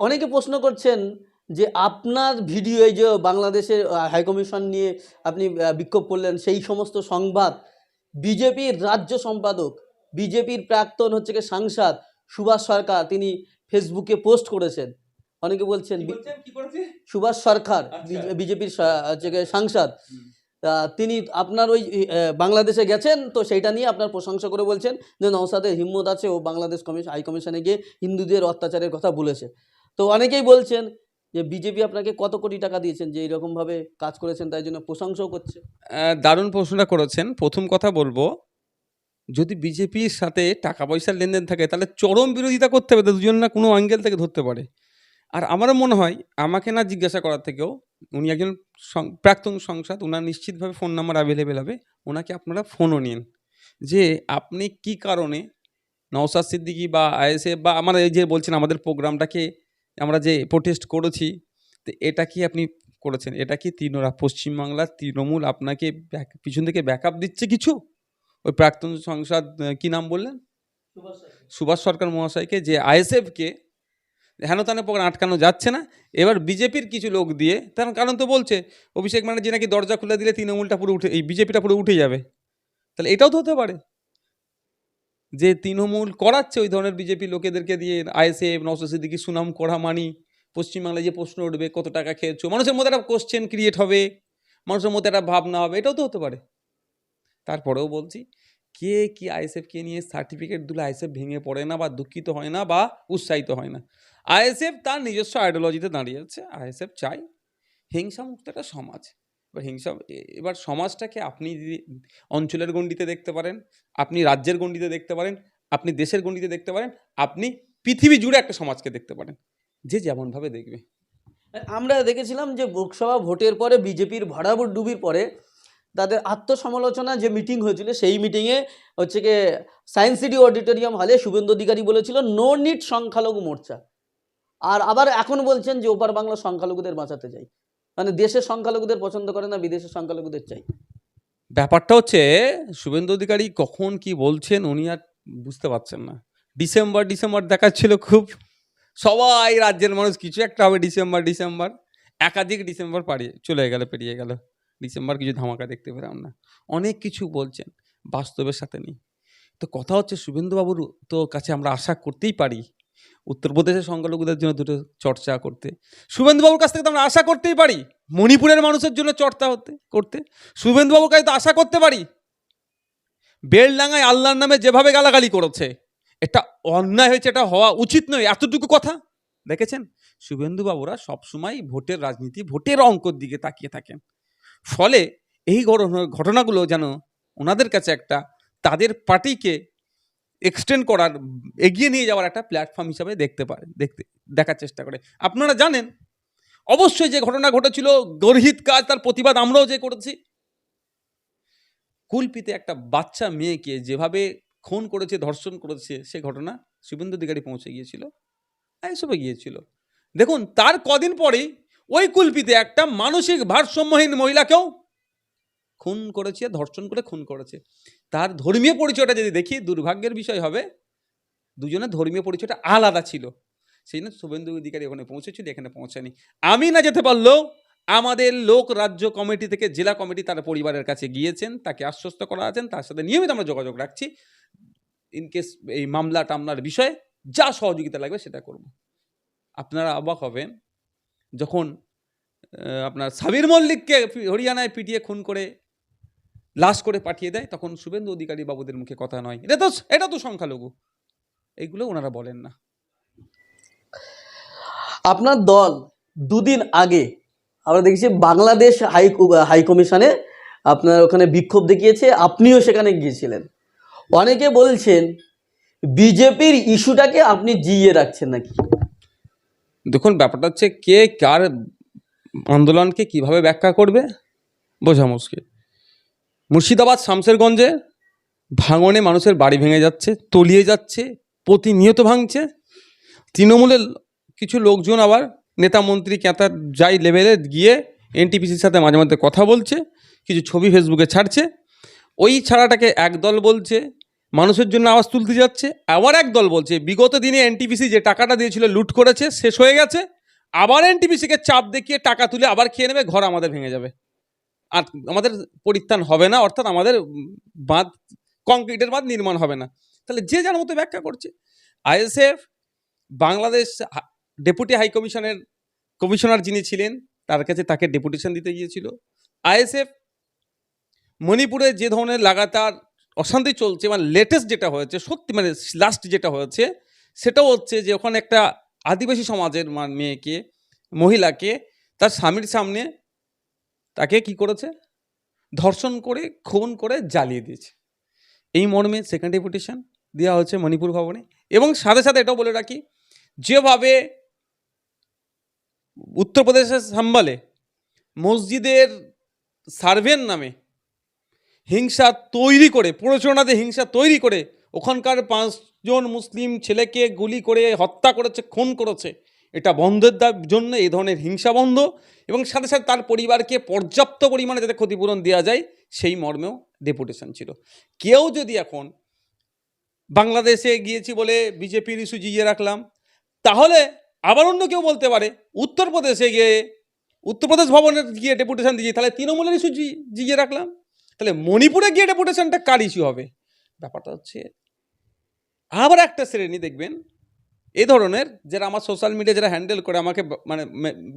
অনেকে প্রশ্ন করছেন যে আপনার ভিডিও এই যে বাংলাদেশের হাইকমিশন নিয়ে আপনি বিক্ষোভ করলেন সেই সমস্ত সংবাদ বিজেপির রাজ্য সম্পাদক বিজেপির প্রাক্তন হচ্ছে কি সাংসদ সুভাষ সরকার তিনি ফেসবুকে পোস্ট করেছেন। অনেকে বলছেন সুভাষ সরকার আচ্ছা। বিজেপির হচ্ছে সাংসদ। তিনি আপনার ওই বাংলাদেশে গেছেন, তো সেইটা নিয়ে আপনার প্রশংসা করে বলছেন যে নৌসাদের হিম্মত আছে, ও বাংলাদেশ কমিশন হাই কমিশনে গিয়ে হিন্দুদের অত্যাচারের কথা বলেছে। তো অনেকেই বলছেন যে বিজেপি আপনাকে কত কোটি টাকা দিয়েছেন যে এইরকমভাবে কাজ করেছেন, তাই জন্য প্রশংসাও করছে। দারুণ প্রশ্নটা করেছেন। প্রথম কথা বলব, যদি বিজেপির সাথে টাকা পয়সার লেনদেন থাকে, তাহলে চরম বিরোধিতা করতে হবে, দুজন না কোনো অ্যাঙ্গেল থেকে ধরতে পারে। আর আমারও মনে হয়, আমাকে না জিজ্ঞাসা করার থেকেও উনি একজন প্রাক্তন সংসদ ওনার নিশ্চিতভাবে ফোন নাম্বার অ্যাভেলেবেল হবে। ওনাকে আপনারা ফোনও নিন। যে আপনি কি কারণে নওসাদ সিদ্দিকি বা আইএসএফ বা আমরা এই যে বলছেন আমাদের প্রোগ্রামটাকে আমরা যে প্রোটেস্ট করেছি তো এটা কি আপনি করেছেন? এটা কি তৃণরা পশ্চিমবাংলার তৃণমূল আপনাকে পিছন থেকে ব্যাকআপ দিচ্ছে কিছু? ওই প্রাক্তন সংসদ কি নাম বললেন? সুভাষ সরকার। মহাশয়কে যে আইএসএফকে হেন তেন আটকানো যাচ্ছে না। এবার বিজেপির কিছু লোক দিয়ে, তার কারণ তো বলছে, অভিষেক ব্যানার্জি নাকি দরজা খুলে দিলে তৃণমূলটা পুরো উঠে, এই বিজেপিটা পুরো উঠে যাবে। তাহলে এটাও তো হতে পারে। যে তৃণমূল করাচ্ছে ওই ধরনের বিজেপি লোকেদেরকে দিয়ে, আইএসএফ নওসাদ সিদ্দিকি, সুনাম করা মানি, পশ্চিমবাংলায় যে প্রশ্ন উঠবে, কত টাকা খেয়েছো, মানুষের মধ্যে একটা কোশ্চেন ক্রিয়েট হবে, মানুষের মধ্যে একটা ভাবনা হবে, এটাও তো হতে পারে। তারপরেও বলছি, কে কি আইএসএফকে নিয়ে সার্টিফিকেট দিলে আইএসএফ ভেঙে পড়ে না বা দুঃখিত হয় না বা উৎসাহিত হয় না? আইএসএফ তার নিজস্ব আইডিওলজিতে দাঁড়িয়ে আছে, আইএসএফ চাই হিংসা মুক্ত একটা সমাজ। এবার হিংসা এবার সমাজটাকে আপনি অঞ্চলের গণ্ডিতে দেখতে পারেন, আপনি রাজ্যের গণ্ডিতে দেখতে পারেন, আপনি দেশের গণ্ডিতে দেখতে পারেন, আপনি পৃথিবী জুড়ে একটা সমাজকে দেখতে পারেন। যে যেমনভাবে দেখবে। আমরা দেখেছিলাম যে লোকসভা ভোটের পরে বিজেপির ভরাভর ডুবির পরে তাদের আত্মসমালোচনা যে মিটিং হয়েছিল, সেই মিটিংয়ে হচ্ছে কি সায়েন্স সিটি অডিটোরিয়াম হলে শুভেন্দু অধিকারী বলেছিল নো নিট সংখ্যালঘু মোর্চা। আর আবার এখন বলছেন যে ওপার বাংলা সংখ্যালঘুদের বাঁচাতে চাই। মানে দেশের সংখ্যালঘুদের পছন্দ করে না, বিদেশের সংখ্যালঘুদের চাই। ব্যাপারটা হচ্ছে, শুভেন্দু অধিকারী কখন কি বলছেন উনি আর বুঝতে পারছেন না। ডিসেম্বর ডিসেম্বর দেখাচ্ছিল খুব, সবাই রাজ্যের মানুষ, কিছু একটা হবে ডিসেম্বর ডিসেম্বর। একাধিক ডিসেম্বর পাড়িয়ে, চলে গেল, পেরিয়ে গেল। ডিসেম্বর কিছু ধামাকা দেখতে পেলাম না। অনেক কিছু বলছেন, বাস্তবের সাথে নেই। তো কথা হচ্ছে, শুভেন্দুবাবুর তো কাছে আমরা আশা করতেই পারি উত্তরপ্রদেশের সংখ্যালঘুদের জন্য দুটো চর্চা করতে। শুভেন্দুবাবুর কাছ থেকে তো আমরা আশা করতেই পারি, মণিপুরের মানুষের জন্য চর্চা হতে, করতে। শুভেন্দুবাবুর কাছে তো আশা করতে পারি, বেলডাঙ্গায় আল্লাহর নামে যেভাবে গালাগালি করেছে, এটা অন্যায় হয়েছে, এটা হওয়া উচিত নয়, এতটুকু কথা। দেখেছেন? শুভেন্দুবাবুরা সবসময় ভোটের রাজনীতি, ভোটের অঙ্কর দিকে তাকিয়ে থাকেন। ফলে এই ঘটনা- ঘটনাগুলো যেন ওনাদের কাছে একটা, তাদের পার্টিকে এক্সটেন্ড করার, এগিয়ে নিয়ে যাওয়ার একটা প্ল্যাটফর্ম হিসাবে দেখতে পারে, দেখতে, দেখার চেষ্টা করে। আপনারা জানেন, অবশ্যই যে ঘটনা ঘটেছিল, গর্হিত কাজ, তার প্রতিবাদ আমরাও যে করেছি। কুলপিতে একটা বাচ্চা মেয়েকে যেভাবে খুন করেছে, ধর্ষণ করেছে, সে ঘটনা শুভেন্দু অধিকারী পৌঁছে গিয়েছিল। এসবে গিয়েছিল। দেখুন, তার কদিন পরেই ওই কুলপিতে একটা মানসিক ভারসাম্যহীন মহিলাকেও খুন করেছে, ধর্ষণ করে খুন করেছে। তার ধর্মীয় পরিচয়টা যদি দেখি, দুর্ভাগ্যের বিষয় হবে, দুজনের ধর্মীয় পরিচয়টা আলাদা ছিল। সেই জন্য শুভেন্দু অধিকারী ওখানে পৌঁছেছিল, এখানে পৌঁছায়নি। আমি না যেতে পারলেও আমাদের লোক রাজ্য কমিটি থেকে জেলা কমিটি তার পরিবারের কাছে গিয়েছেন, তাকে আশ্বস্ত করা আছেন, তার সাথে নিয়মিত আমরা যোগাযোগ রাখছি। ইনকেস এই মামলা টামলার বিষয়ে যা সহযোগিতা লাগবে সেটা করব। আপনারা অবাক হবেন, যখন আপনার সাবির মল্লিককে হরিয়ানায় পিটিয়ে খুন করে লাশ করে পাঠিয়ে দেয় তখন শুভেন্দু অধিকারী বাবুদের মুখে কথা নয়। এটা তো এটা তো সংখ্যালঘু। এইগুলো ওনারা বলেন না। আপনার দল দুদিন আগে আমরা দেখেছি বাংলাদেশ হাই হাই কমিশনে আপনার ওখানে বিক্ষোভ দেখিয়েছে আপনিও সেখানে গিয়েছিলেন। অনেকে বলছেন বিজেপির ইস্যুটাকে আপনি জিইয়ে রাখছেন নাকি? দেখুন ব্যাপারটা হচ্ছে কে কার আন্দোলনকে কীভাবে ব্যাখ্যা করবে বোঝা মুশকিল। মুর্শিদাবাদ শামসেরগঞ্জে ভাঙনে মানুষের বাড়ি ভেঙে যাচ্ছে, তলিয়ে যাচ্ছে, প্রতিনিয়ত ভাঙছে। তৃণমূলের কিছু লোকজন আবার নেতা মন্ত্রী ক্যাতা যাই লেভেলে গিয়ে এনটিপিসির সাথে মাঝে মধ্যে কথা বলছে, কিছু ছবি ফেসবুকে ছাড়ছে। ওই ছাড়াটাকে একদল বলছে, মানুষের জন্য আওয়াজ তুলতে যাচ্ছে, আবার এক দল বলছে, বিগত দিনে এনটিপিসি যে টাকাটা দিয়েছিল, লুট করেছে, শেষ হয়ে গেছে, আবার এনটিপিসিকে চাপ দেখিয়ে টাকা তুলে আবার খেয়ে নেবে, ঘর আমাদের ভেঙে যাবে। আর আমাদের পরিত্রাণ হবে না, অর্থাৎ আমাদের বাঁধ, কংক্রিটের বাঁধ নির্মাণ হবে না। তাহলে যে যার মতো ব্যাখ্যা করছে। আইএসএফ, বাংলাদেশ ডেপুটি হাই কমিশনের, কমিশনার যিনি ছিলেন, তার কাছে তাকে ডেপুটেশন দিতে গিয়েছিল। আইএসএফ, মণিপুরে যে ধরনের লাগাতার অশান্তি চলছে মানে লেটেস্ট যেটা হয়েছে, সত্যি মানে লাস্ট যেটা হয়েছে, সেটাও হচ্ছে যে ওখানে একটা আদিবাসী সমাজের মেয়েকে, মহিলাকে, তার স্বামীর সামনে তাকে কি করেছে? ধর্ষণ করে, খুন করে জ্বালিয়ে দিয়েছে। এই মর্মে সেকেন্ড ডেপুটেশন দেওয়া হচ্ছে মণিপুর ভবনে। এবং সাথে সাথে এটাও বলে রাখি, যেভাবে উত্তরপ্রদেশের সাম্বালে মসজিদের সার্ভের নামে হিংসা তৈরি করে, প্ররোচনাতে হিংসা তৈরি করে, ওখানকার পাঁচজন মুসলিম ছেলেকে গুলি করে হত্যা করেছে, খুন করেছে এটা বন্ধের জন্য এই ধরনের হিংসা বন্ধ এবং সাথে সাথে তার পরিবারকে পর্যাপ্ত পরিমাণে যাতে ক্ষতিপূরণ দেওয়া যায়, সেই মর্মেও ডেপুটেশন ছিল। কেউ যদি এখন বাংলাদেশে গিয়েছি বলে বিজেপির ইস্যু জিইয়ে রাখলাম, তাহলে আবার অন্য কেউ বলতে পারে, উত্তরপ্রদেশে গিয়ে, উত্তরপ্রদেশ ভবনের গিয়ে ডেপুটেশন দিয়ে তাহলে তৃণমূলের ইস্যু জিইয়ে রাখলাম? তাহলে মণিপুরে গিয়ে ডেপুটেশনটা কার ইস্যু হবে? ব্যাপারটা হচ্ছে, আবার একটা শ্রেণি দেখবেন এই ধরনের যারা আমার সোশ্যাল মিডিয়া যারা হ্যান্ডেল করে আমাকে মানে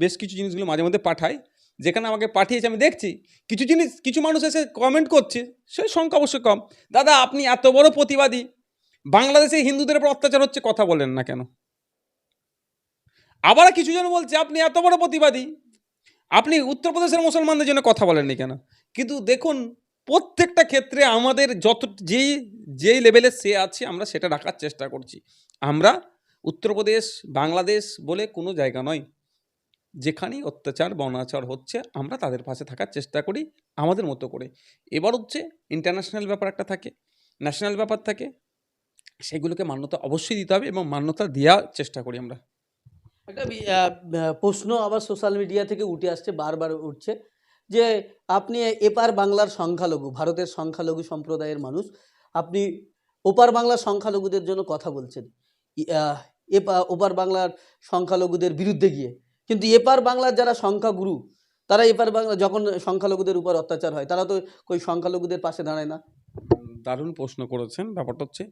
বেশ কিছু জিনিসগুলো মাঝে মধ্যে পাঠায়, যেখানে আমাকে পাঠিয়েছে, আমি দেখছি, কিছু জিনিস, কিছু মানুষ এসে কমেন্ট করছে, সে সংখ্যা অবশ্যই কম। দাদা, আপনি এত বড় প্রতিবাদী। বাংলাদেশে হিন্দুদের উপর অত্যাচার হচ্ছে, কথা বলেন না কেন? আবার কিছু জন বলছে, আপনি এত বড় প্রতিবাদী। আপনি উত্তরপ্রদেশের মুসলমানদের জন্য কথা বলেননি কেন? কিন্তু দেখুন, প্রত্যেকটা ক্ষেত্রে আমাদের যত, যেই যেই লেভেলে সে আছে, আমরা সেটা রাখার চেষ্টা করছি। আমরা উত্তরপ্রদেশ, বাংলাদেশ বলে কোনো জায়গা নয়। যেখানেই অত্যাচার বা অনাচার হচ্ছে, আমরা তাদের পাশে থাকার চেষ্টা করি, আমাদের মতো করে। এবার হচ্ছে ইন্টারন্যাশনাল ব্যাপার একটা থাকে। ন্যাশনাল ব্যাপার থাকে, সেগুলোকে মান্যতা অবশ্যই দিতে হবে এবং মান্যতা দেওয়ার চেষ্টা করি আমরা। একটা প্রশ্ন আবার সোশ্যাল মিডিয়া থেকে উঠে আসছে, বারবার উঠছে, যে আপনি এপার বাংলার সংখ্যালঘু, ভারতের সংখ্যালঘু সম্প্রদায়ের মানুষ, আপনি ওপার বাংলার সংখ্যালঘুদের জন্য কথা বলছেন। এপা- ওপার বাংলার সংখ্যালঘুদের বিরুদ্ধে গিয়ে। কিন্তু এপার বাংলার যারা সংখ্যাগুরু, তারা এপার বাংলা, যখন সংখ্যালঘুদের উপর অত্যাচার হয়, তারা তো ওই সংখ্যালঘুদের পাশে দাঁড়ায় না? দারুণ প্রশ্ন করেছেন ব্যাপারটা হচ্ছে,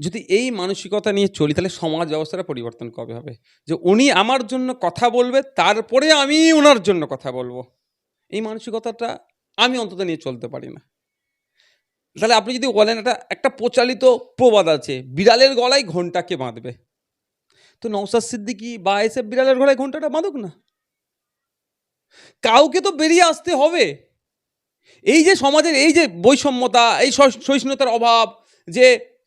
যদি এই মানসিকতা নিয়ে চলি, তাহলে সমাজ ব্যবস্থাটা পরিবর্তন কবে হবে? যে উনি আমার জন্য কথা বলবে, তারপরে আমি ওনার জন্য কথা বলব। এই মানসিকতাটা আমি অন্তত নিয়ে চলতে পারি না। তাহলে আপনি যদি বলেন, একটা একটা প্রচালিত প্রবাদ আছে, বিড়ালের গলায় ঘন্টাকে বাঁধবে। তো নৌসাদ সিদ্দিকি বা এসে বিড়ালের গলায় ঘন্টাটা বাঁধুক না? কাউকে তো বেরিয়ে আসতে হবে। এই যে সমাজের এই যে বৈষম্যতা, এই সহিষ্ণুতার অভাব, যে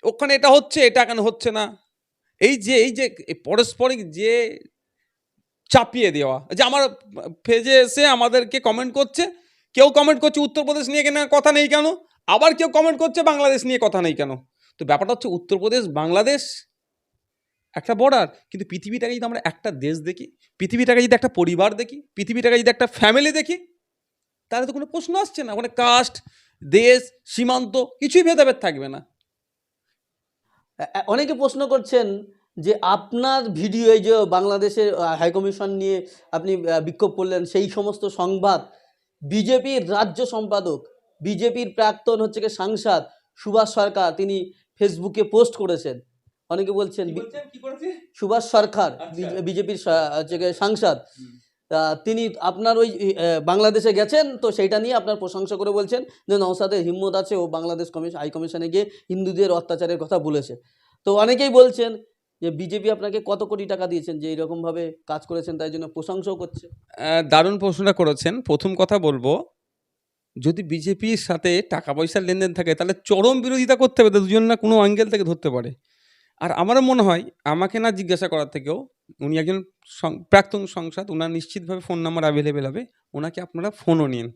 ওখানে এটা হচ্ছে, এটা কেন হচ্ছে না? এই যে এই যে পারস্পরিক যে চাপিয়ে দেওয়া, যে আমার ফেজে এসে আমাদেরকে কমেন্ট করছে, কেউ কমেন্ট করছে উত্তরপ্রদেশ নিয়ে কেন কথা নেই কেন? আবার কেউ কমেন্ট করছে বাংলাদেশ নিয়ে কথা নেই কেন? তো ব্যাপারটা হচ্ছে উত্তরপ্রদেশ, বাংলাদেশ একটা বর্ডার কিন্তু পৃথিবীটাকে যদি আমরা একটা দেশ দেখি, পৃথিবীটাকে যদি একটা পরিবার দেখি, পৃথিবীটাকে যদি একটা ফ্যামিলি দেখি, তাহলে তো কোনো প্রশ্ন আসছে না। ওখানে কাস্ট দেশ, সীমান্ত, কিছুই ভেদাভেদ থাকবে না। অনেকে প্রশ্ন করছেন যে আপনার ভিডিও এই যে বাংলাদেশের হাইকমিশন নিয়ে আপনি বিক্ষোভ করলেন, সেই সমস্ত সংবাদ বিজেপির রাজ্য সম্পাদক, বিজেপির প্রাক্তন হচ্ছে কি সাংসদ সুভাষ সরকার, তিনি ফেসবুকে পোস্ট করেছেন। অনেকে বলছেন সুভাষ সরকার আচ্ছা। বিজেপির সাংসদ। তিনি আপনার ওই বাংলাদেশে গেছেন তো সেইটা নিয়ে আপনার প্রশংসা করে বলছেন যে নৌসাদের হিম্মত আছে ও বাংলাদেশ কমিশন হাই কমিশনে গিয়ে হিন্দুদের অত্যাচারের কথা বলেছে। তো অনেকেই বলছেন যে বিজেপি আপনাকে কত কোটি টাকা দিয়েছেন যে এরকমভাবে কাজ করেছেন তাই জন্য প্রশংসাও করছে। দারুণ প্রশ্নটা করেছেন। প্রথম কথা বলব যদি বিজেপির সাথে টাকা পয়সার লেনদেন থাকে তাহলে চরম বিরোধিতা করতে হবে দুজন না কোনো অ্যাঙ্গেল থেকে ধরতে পারে। আর আমারও মনে হয় আমাকে না জিজ্ঞাসা করার থেকেও উনি একজন প্রাক্তন সংসদ ওনার নিশ্চিতভাবে ফোন নাম্বার অ্যাভেলেবেল হবে ওনাকে আপনারা ফোনও নিন।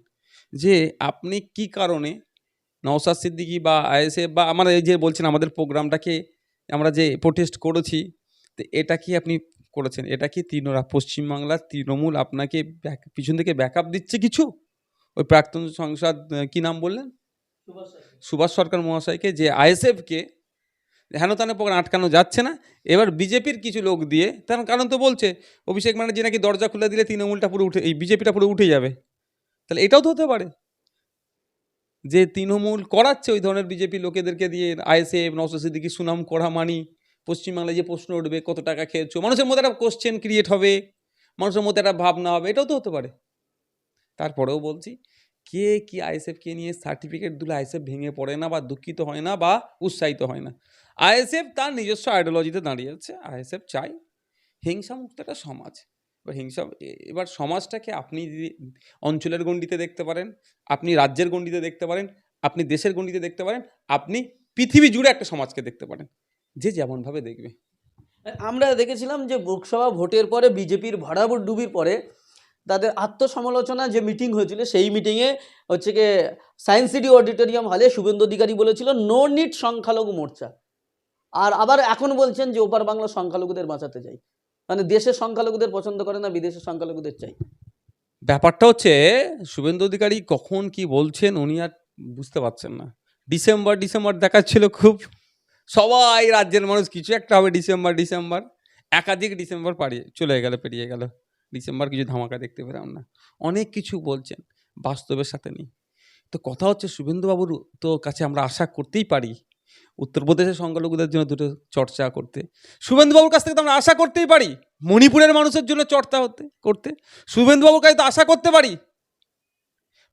যে আপনি কি কারণে নওসাদ সিদ্দিকি বা আইএসএফ বা আমরা এই যে বলছেন আমাদের প্রোগ্রামটাকে আমরা যে প্রোটেস্ট করেছি তো এটা কি আপনি করেছেন? এটা কি তৃণরা পশ্চিমবাংলার তৃণমূল আপনাকে পিছন থেকে ব্যাকআপ দিচ্ছে কিছু? ওই প্রাক্তন সংসদ কি নাম বললেন? সুভাষ সরকার। মহাশয়কে যে আইএসএফকে হেন তেন প্রকার আটকানো যাচ্ছে না। এবার বিজেপির কিছু লোক দিয়ে, তার কারণ তো বলছে, অভিষেক ব্যানার্জি নাকি দরজা খুলে দিলে তৃণমূলটা পুরো উঠে, এই বিজেপিটা পুরো উঠে যাবে। তাহলে এটাও তো হতে পারে। যে তৃণমূল করাচ্ছে ওই ধরনের বিজেপি লোকেদেরকে দিয়ে, আইএসএফ, নওশাদ সিদ্দিকি, সুনাম করা মানি, পশ্চিমবাংলায় যে প্রশ্ন উঠবে, কত টাকা খেয়েছো, মানুষের মধ্যে একটা কোশ্চেন ক্রিয়েট হবে, মানুষের মধ্যে একটা ভাবনা হবে, এটাও তো হতে পারে। তারপরেও বলছি, কে কি আইএসএফ কে নিয়ে সার্টিফিকেট দিলে আইএসএফ ভেঙে পড়ে না বা দুঃখিত হয় না বা উৎসাহিত হয় না? আইএসএফ তার নিজস্ব আইডিওলজিতে দাঁড়িয়ে আছে। আইএসএফ চাই হিংসামুক্ত একটা সমাজ। এবার হিংসা, এবার সমাজটাকে আপনি অঞ্চলের গণ্ডিতে দেখতে পারেন, আপনি রাজ্যের গণ্ডিতে দেখতে পারেন, আপনি দেশের গণ্ডিতে দেখতে পারেন, আপনি পৃথিবী জুড়ে একটা সমাজকে দেখতে পারেন। যে যেমনভাবে দেখবে। আমরা দেখেছিলাম যে লোকসভা ভোটের পরে বিজেপির ভরাভর ডুবির পরে তাদের আত্মসমালোচনা যে মিটিং হয়েছিল, সেই মিটিংয়ে হচ্ছে গিয়ে সায়েন্স সিটি অডিটোরিয়াম হলে শুভেন্দু অধিকারী বলেছিল নো নিট সংখ্যালঘু মোর্চা। আর আবার এখন বলছেন যে ওপার বাংলা সংখ্যালঘুদের বাঁচাতে চাই। মানে দেশের সংখ্যালঘুদের পছন্দ করে না, বিদেশের সংখ্যালঘুদের চাই। ব্যাপারটা হচ্ছে, শুভেন্দু অধিকারী কখন কি বলছেন উনি আর বুঝতে পারছেন না। ডিসেম্বর ডিসেম্বর দেখাচ্ছিল খুব, সবাই রাজ্যের মানুষ, কিছু একটা হবে ডিসেম্বর ডিসেম্বর। একাধিক ডিসেম্বর পাড়িয়ে, চলে গেল, পেরিয়ে গেল। ডিসেম্বর কিছু ধামাকা দেখতে পেলাম না। অনেক কিছু বলছেন, বাস্তবের সাথে নেই। তো কথা হচ্ছে, শুভেন্দুবাবুর তো কাছে আমরা আশা করতেই পারি উত্তরপ্রদেশের সংখ্যালঘুদের জন্য দুটো চর্চা করতে। শুভেন্দুবাবুর কাছ থেকে তো আমরা আশা করতেই পারি। মণিপুরের মানুষের জন্য চর্চা হতে, করতে। শুভেন্দুবাবুর কাছে তো আশা করতে পারি।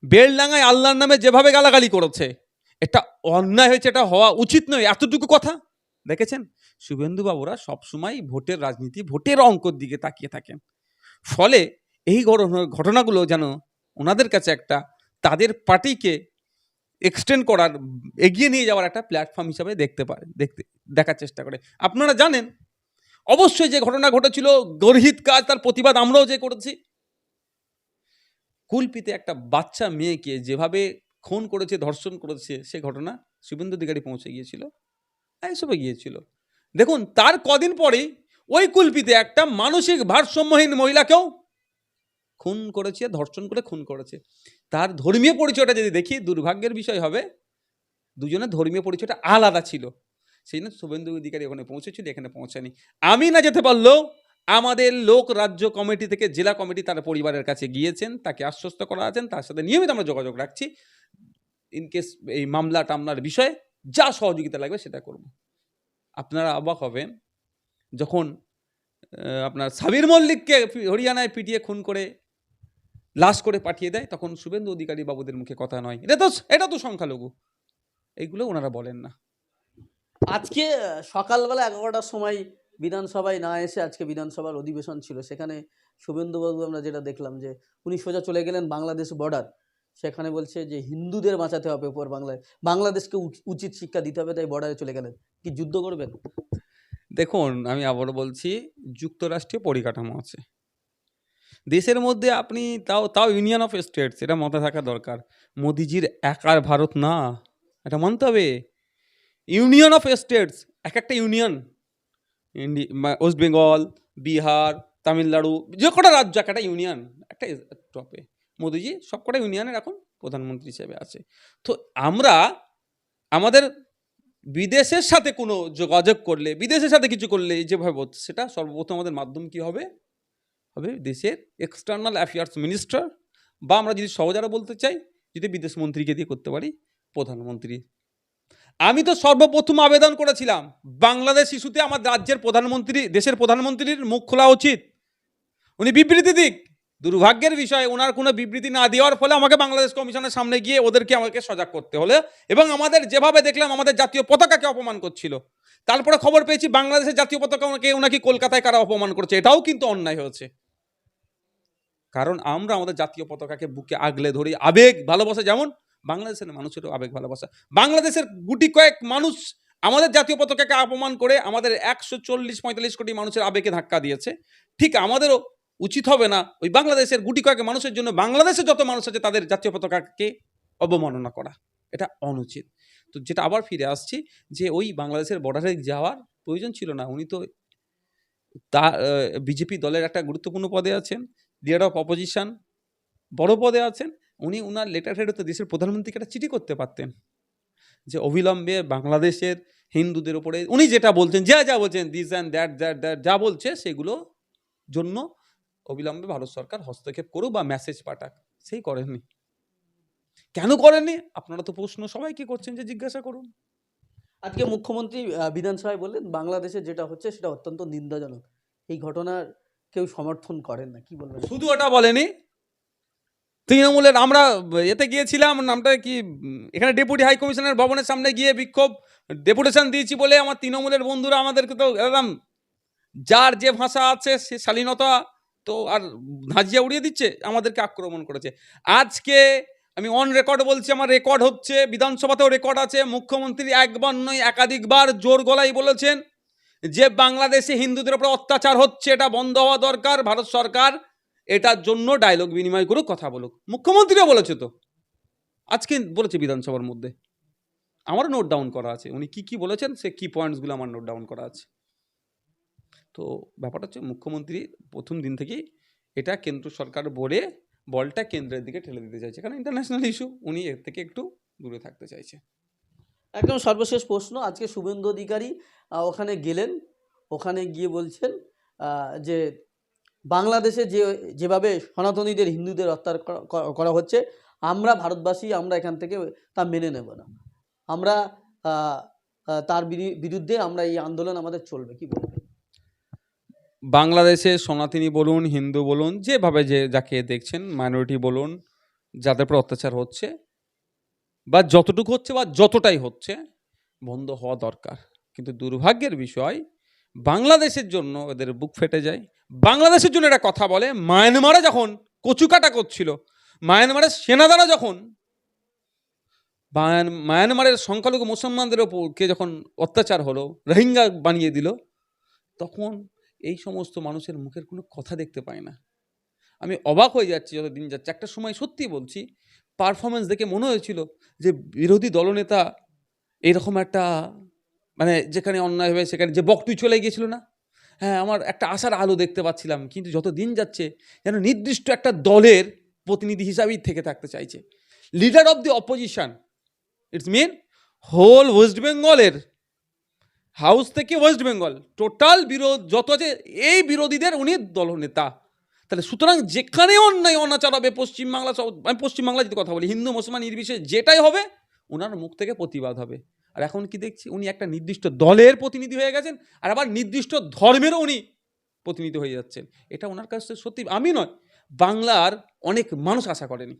বেলডাঙ্গায় আল্লাহর নামে যেভাবে গালাগালি করেছে, এটা অন্যায় হয়েছে, এটা হওয়া উচিত নয়, এতটুকু কথা। দেখেছেন? শুভেন্দুবাবুরা সবসময় ভোটের রাজনীতি, ভোটের অঙ্কর দিকে তাকিয়ে থাকেন। ফলে এই ঘটনা- ঘটনাগুলো যেন ওনাদের কাছে একটা, তাদের পার্টিকে এক্সটেন্ড করার, এগিয়ে নিয়ে যাওয়ার একটা প্ল্যাটফর্ম হিসাবে দেখতে পারে দেখতে, দেখার চেষ্টা করে। আপনারা জানেন, অবশ্যই যে ঘটনা ঘটেছিল, গর্হিত কাজ, তার প্রতিবাদ আমরাও যে করেছি। কুলপিতে একটা বাচ্চা মেয়েকে যেভাবে খুন করেছে, ধর্ষণ করেছে, সে ঘটনা শুভেন্দু অধিকারী পৌঁছে গিয়েছিল এসবে গিয়েছিল। দেখুন, তার কদিন পরেই ওই কুলপিতে একটা মানসিক ভারসাম্যহীন মহিলাকেও খুন করেছে, ধর্ষণ করে খুন করেছে। তার ধর্মীয় পরিচয়টা যদি দেখি, দুর্ভাগ্যের বিষয় হবে, দুজনের ধর্মীয় পরিচয়টা আলাদা ছিল। সেই জন্য শুভেন্দু অধিকারী ওখানে পৌঁছেছিল, এখানে পৌঁছায়নি। আমি না যেতে পারলেও আমাদের লোক রাজ্য কমিটি থেকে জেলা কমিটি তার পরিবারের কাছে গিয়েছেন, তাকে আশ্বস্ত করা আছেন, তার সাথে নিয়মিত আমরা যোগাযোগ রাখছি। ইনকেস এই মামলা টামলার বিষয়ে যা সহযোগিতা লাগবে সেটা করব। আপনারা অবাক হবেন, যখন আপনার সাবির মল্লিককে হরিয়ানায় পিটিয়ে খুন করে লাশ করে পাঠিয়ে দেয় তখন শুভেন্দু অধিকারী বাবুদের মুখে কথা নয়। এটা তো এটা তো সংখ্যালঘু। এইগুলো ওনারা বলেন না। আজকে সকালবেলা এগারোটার সময় বিধানসভায় না এসে আজকে বিধানসভার অধিবেশন ছিল সেখানে শুভেন্দুবাবু আমরা যেটা দেখলাম যে উনি সোজা চলে গেলেন বাংলাদেশ বর্ডার সেখানে বলছে যে হিন্দুদের বাঁচাতে হবে ওপর বাংলায় বাংলাদেশকে উচ- উচিত শিক্ষা দিতে হবে তাই বর্ডারে চলে গেলেন। কি যুদ্ধ করবেন? দেখুন আমি আবারও বলছি যুক্তরাষ্ট্রীয় পরিকাঠামো আছে। দেশের মধ্যে আপনি তাও তাও ইউনিয়ন অফ স্টেটস এটা মাথায় থাকা দরকার। মোদিজির একার ভারত না, এটা মানতে হবে। ইউনিয়ন অফ স্টেটস এক একটা ইউনিয়ন ইন্ডি ওয়েস্ট বেঙ্গল বিহার তামিলনাড়ু যে কটা রাজ্য, এক একটা ইউনিয়ন একটা টপে মোদিজি সব কটা ইউনিয়নের এখন প্রধানমন্ত্রী হিসেবে আছে। তো আমরা আমাদের বিদেশের সাথে কোনো যোগাযোগ করলে, বিদেশের সাথে কিছু করলে যেভাবে সেটা সর্বপ্রথম আমাদের মাধ্যম কি হবে? হবে, দেশের এক্সটার্নাল অ্যাফেয়ার্স মিনিস্টার বা আমরা যদি সহজ আরও বলতে চাই, যদি বিদেশ মন্ত্রীকে দিয়ে করতে পারি, প্রধানমন্ত্রী। আমি তো সর্বপ্রথম আবেদন করেছিলাম, বাংলাদেশ ইস্যুতে আমার রাজ্যের প্রধানমন্ত্রী, দেশের প্রধানমন্ত্রীর মুখ খোলা উচিত। উনি বিবৃতি দিক। দুর্ভাগ্যের বিষয়, ওনার কোনো বিবৃতি না দেওয়ার ফলে আমাকে বাংলাদেশ কমিশনের সামনে গিয়ে ওদেরকে আমাকে সজাগ করতে হলে এবং আমাদের যেভাবে দেখলাম, আমাদের জাতীয় পতাকাকে অপমান করছিল। তারপরে খবর পেয়েছি, বাংলাদেশের জাতীয় পতাকাকে ওনাকে কলকাতায় কারা অপমান করছে, এটাও কিন্তু অন্যায় হয়েছে। কারণ আমরা আমাদের জাতীয় পতাকাকে বুকে আগলে ধরি। আবেগ ভালোবাসা যেমন, বাংলাদেশের মানুষেরও আবেগ ভালোবাসা। বাংলাদেশের গুটি কয়েক মানুষ আমাদের জাতীয় পতাকাকে অপমান করে আমাদের একশো চল্লিশ পঁয়তাল্লিশ কোটি মানুষের আবেগে ধাক্কা দিয়েছে। ঠিক আমাদেরও উচিত হবে না ওই বাংলাদেশের গুটি কয়েক মানুষের জন্য বাংলাদেশে যত মানুষ আছে তাদের জাতীয় পতাকাকে অবমাননা করা। এটা অনুচিত। তো যেটা আবার ফিরে আসছি যে ওই বাংলাদেশের বর্ডারে যাওয়ার প্রয়োজন ছিল না। উনি তো তা বিজেপি দলের একটা গুরুত্বপূর্ণ পদে আছেন। লিডার অফ অপোজিশন বড় পদে আছেন। উনি উনার লেটার হেড তো দেশের প্রধানমন্ত্রীকে একটা চিঠি করতে পারতেন। যে অবিলম্বে বাংলাদেশের হিন্দুদের ওপরে উনি যেটা বলছেন, যা যা বলছেন this and that that that যা বলছে, সেগুলো জন্য অবিলম্বে ভারত সরকার হস্তক্ষেপ করুক বা মেসেজ পাঠাক। সেই করেননি। কেন করেননি? আপনারা তো প্রশ্ন সবাই সবাইকে করছেন যে জিজ্ঞাসা করুন। আজকে মুখ্যমন্ত্রী বিধানসভায় বললেন, বাংলাদেশে যেটা হচ্ছে সেটা অত্যন্ত নিন্দাজনক। এই ঘটনার কেউ সমর্থন করেন না, কি বলবেন? শুধু ওটা বলেনি। তৃণমূলের আমরা এতে গিয়েছিলাম, নামটা কি, এখানে ডেপুটি হাই কমিশনের ভবনের সামনে গিয়ে বিক্ষোভ, ডেপুটেশন দিয়েছি বলে আমার তৃণমূলের বন্ধুরা আমাদেরকে তো একদম যার যে ভাষা আছে, সে শালীনতা তো আর ধাজিয়া উড়িয়ে দিচ্ছে, আমাদেরকে আক্রমণ করেছে। আজকে আমি অন রেকর্ড বলছি, আমার রেকর্ড হচ্ছে, বিধানসভাতেও রেকর্ড আছে, মুখ্যমন্ত্রী একবার নয়, একাধিকবার জোর গলায় বলেছেন যে বাংলাদেশে হিন্দুদের উপর অত্যাচার হচ্ছে, এটা বন্ধ হওয়া দরকার, ভারত সরকার এটার জন্য ডায়লগ বিনিময় করুক, কথা বলুক। মুখ্যমন্ত্রীও বলেছে তো। আজকে বলেছে বিধানসভার মধ্যে। আমার নোট ডাউন করা আছে। উনি কি কি বলেছেন, সে কি পয়েন্টসগুলো আমার নোট ডাউন করা আছে। তো ব্যাপারটা হচ্ছে মুখ্যমন্ত্রী প্রথম দিন থেকেই এটা কেন্দ্র সরকার বলে বলটা কেন্দ্রের দিকে ঠেলে দিতে চাইছে। কারণ ইন্টারন্যাশনাল ইস্যু উনি এর থেকে একটু দূরে থাকতে চাইছে। একদম সর্বশেষ প্রশ্ন। আজকে শুভেন্দু অধিকারী ওখানে গেলেন। ওখানে গিয়ে বলছেন যে বাংলাদেশে যে, যেভাবে সনাতনীদের, হিন্দুদের হত্যা করা- হচ্ছে, আমরা ভারতবাসী, আমরা এখান থেকে তা মেনে নেব না। আমরা তার বিরু- বিরুদ্ধে আমরা এই আন্দোলন আমাদের চলবে, কি বলবেন? বাংলাদেশে সনাতনী বলুন, হিন্দু বলুন, যেভাবে যে, যাকে দেখছেন মাইনরিটি বলুন, যাদের উপর অত্যাচার হচ্ছে বা যতটুকু হচ্ছে বা যতটাই হচ্ছে, বন্ধ হওয়া দরকার। কিন্তু দুর্ভাগ্যের বিষয়, বাংলাদেশের জন্য এদের বুক ফেটে যায়। বাংলাদেশের জন্য একটা কথা বলে, মায়ানমারে যখন কচুকাটা করছিল, মায়ানমারের সেনাদারা যখন মায়ান- মায়ানমারের সংখ্যালঘু মুসলমানদের ওপরকে যখন অত্যাচার হলো, রোহিঙ্গা বানিয়ে দিল, তখন এই সমস্ত মানুষের মুখের কোনো কথা দেখতে পাই না। আমি অবাক হয়ে যাচ্ছি যত দিন যাচ্ছে। একটা সময় সত্যি বলছি পারফরমেন্স দেখে মনে হয়েছিল যে বিরোধী দলনেতা এরকম একটা মানে যেখানে অন্যায় হবে সেখানে, যে বকটুই চলে গিয়েছিল না? হ্যাঁ আমার একটা আশার আলো দেখতে পাচ্ছিলাম, কিন্তু যত দিন যাচ্ছে যেন নির্দিষ্ট একটা দলের প্রতিনিধি হিসাবেই থেকে থাকতে চাইছে। Leader of the opposition it's mean whole west বেঙ্গলের হাউস থেকে ওয়েস্ট বেঙ্গল টোটাল বিরোধ যত আছে, এই বিরোধীদের উনি দলনেতা। তাহলে সুতরাং যেখানে অন্যায় অনাচার হবে, পশ্চিমবাংলা সব, আমি পশ্চিমবাংলা যদি কথা বলি, হিন্দু, মুসলমান, নির্বিশেষে যেটাই হবে, ওনার মুখ থেকে প্রতিবাদ হবে। আর এখন কি দেখছি, উনি একটা নির্দিষ্ট দলের প্রতিনিধি হয়ে গেছেন, আর আবার নির্দিষ্ট ধর্মেরও উনি প্রতিনিধি হয়ে যাচ্ছেন। এটা ওনার কাছে সত্যি, আমি নয়, বাংলার অনেক মানুষ আশা করেনি।